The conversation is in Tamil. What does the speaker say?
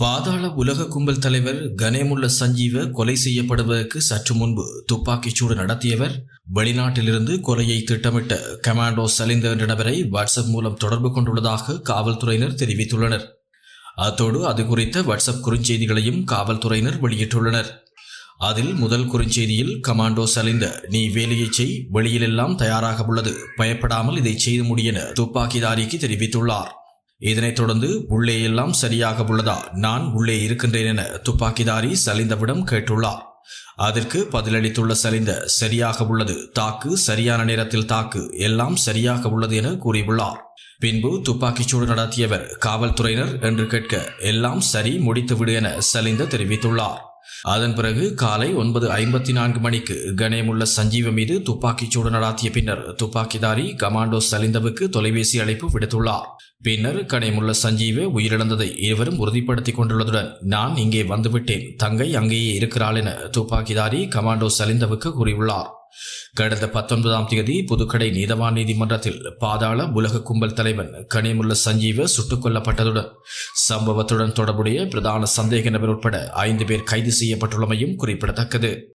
பாதாள உலக கும்பல் தலைவர் கனேமுள்ள சஞ்சீவ கொலை செய்யப்படுவதற்கு சற்று முன்பு துப்பாக்கிச்சூடு நடத்தியவர் வெளிநாட்டிலிருந்து கொலையை திட்டமிட்ட கமாண்டோ சலிந்த என்ற நபரை வாட்ஸ்அப் மூலம் தொடர்பு கொண்டுள்ளதாக காவல்துறையினர் தெரிவித்துள்ளனர். அத்தோடு அது குறித்த வாட்ஸ்அப் குறுஞ்செய்திகளையும் காவல்துறையினர் வெளியிட்டுள்ளனர். அதில் முதல் குறுஞ்செய்தியில் கமாண்டோ சலிந்த நீ வேலையை செய் வெளியிலெல்லாம் தயாராக உள்ளது பயப்படாமல் இதை செய்து முடியென துப்பாக்கிதாரிக்கு தெரிவித்துள்ளார். இதனைத் தொடர்ந்து உள்ளே எல்லாம் சரியாக உள்ளதா? நான் உள்ளே இருக்கின்றேன் என துப்பாக்கிதாரி சலிந்தவிடம் கேட்டுள்ளார். அதற்கு பதிலளித்துள்ள சலிந்த சரியாக உள்ளது. தாக்கு சரியான நேரத்தில் தாக்கு. எல்லாம் சரியாக உள்ளது என கூறியுள்ளார். பின்பு துப்பாக்கிச்சூடு நடத்தியவர் காவல்துறையினர் என்று கேட்க எல்லாம் சரி முடித்துவிடு என சலிந்த தெரிவித்துள்ளார். அதன் பிறகு காலை ஒன்பது ஐம்பத்தி நான்கு மணிக்கு கணேமுள்ள சஞ்சீவ மீது துப்பாக்கிச்சூடு நடாத்திய பின்னர் துப்பாக்கிதாரி கமாண்டோ சலிந்தவுக்கு தொலைபேசி அழைப்பு விடுத்துள்ளார். பின்னர் கணேமுள்ள சஞ்சீவ உயிரிழந்ததை இருவரும் உறுதிப்படுத்திக் கொண்டுள்ளதுடன் நான் இங்கே வந்துவிட்டேன். தங்கை அங்கேயே இருக்கிறாள் என துப்பாக்கிதாரி கமாண்டோ சலிந்தவுக்கு கூறியுள்ளார். கடந்த பத்தொன்பதாம் தேதி புதுக்கடை நீதவான் நீதிமன்றத்தில் பாதாள உலக கும்பல் தலைவன் கனிமுள்ள சஞ்சீவ சுட்டுக் கொல்லப்பட்டதுடன் சம்பவத்துடன் தொடர்புடைய பிரதான சந்தேக நபர் உட்பட ஐந்து பேர் கைது செய்யப்பட்டுள்ளமையும் குறிப்பிடத்தக்கது.